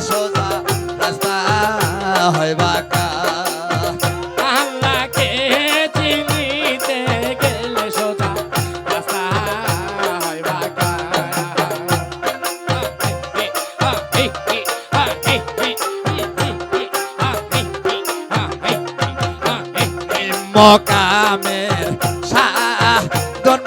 সোজা মকামের শাহ দন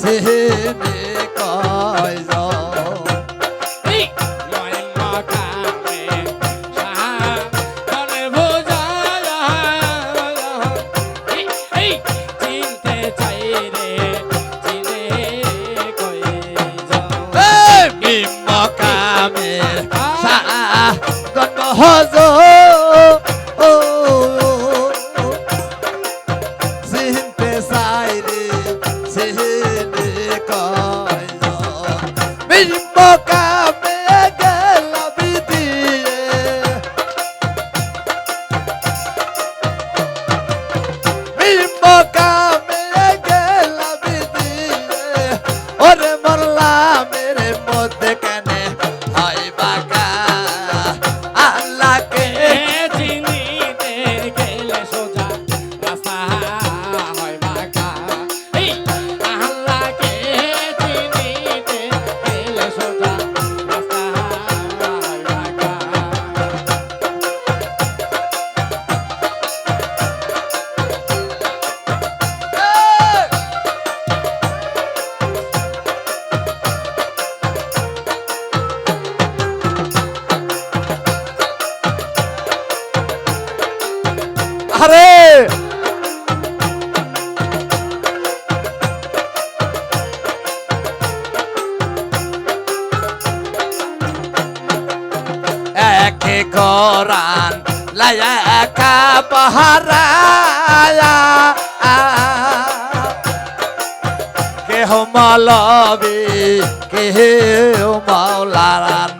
সেহেনে boca. রে একে করান লায়া একা পাহারা কেহ মালবি কেহ মাওলারান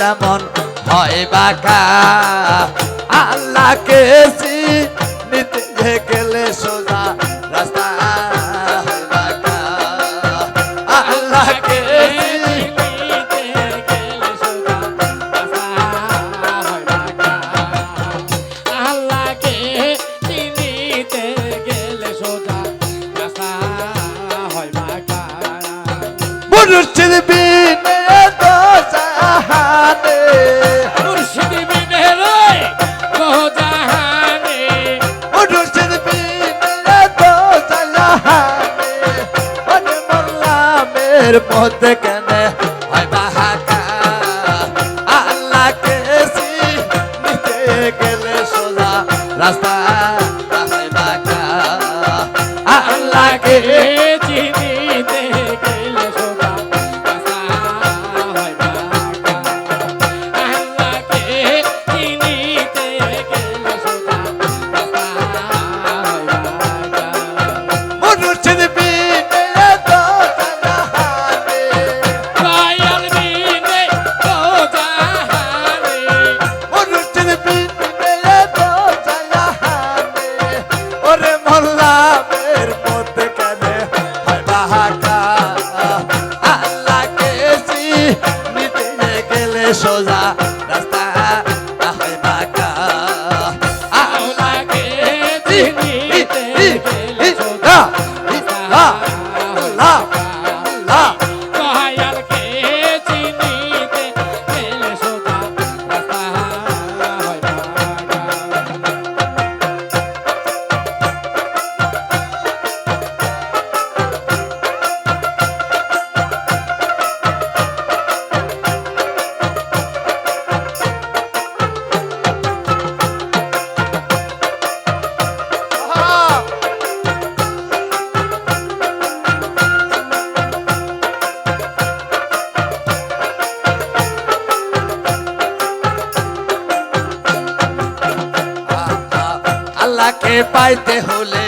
যেমন হয় বাঁকা। আল্লাহকে নিতে গেলে সোজা পথ কে সোজা পাইতে হলে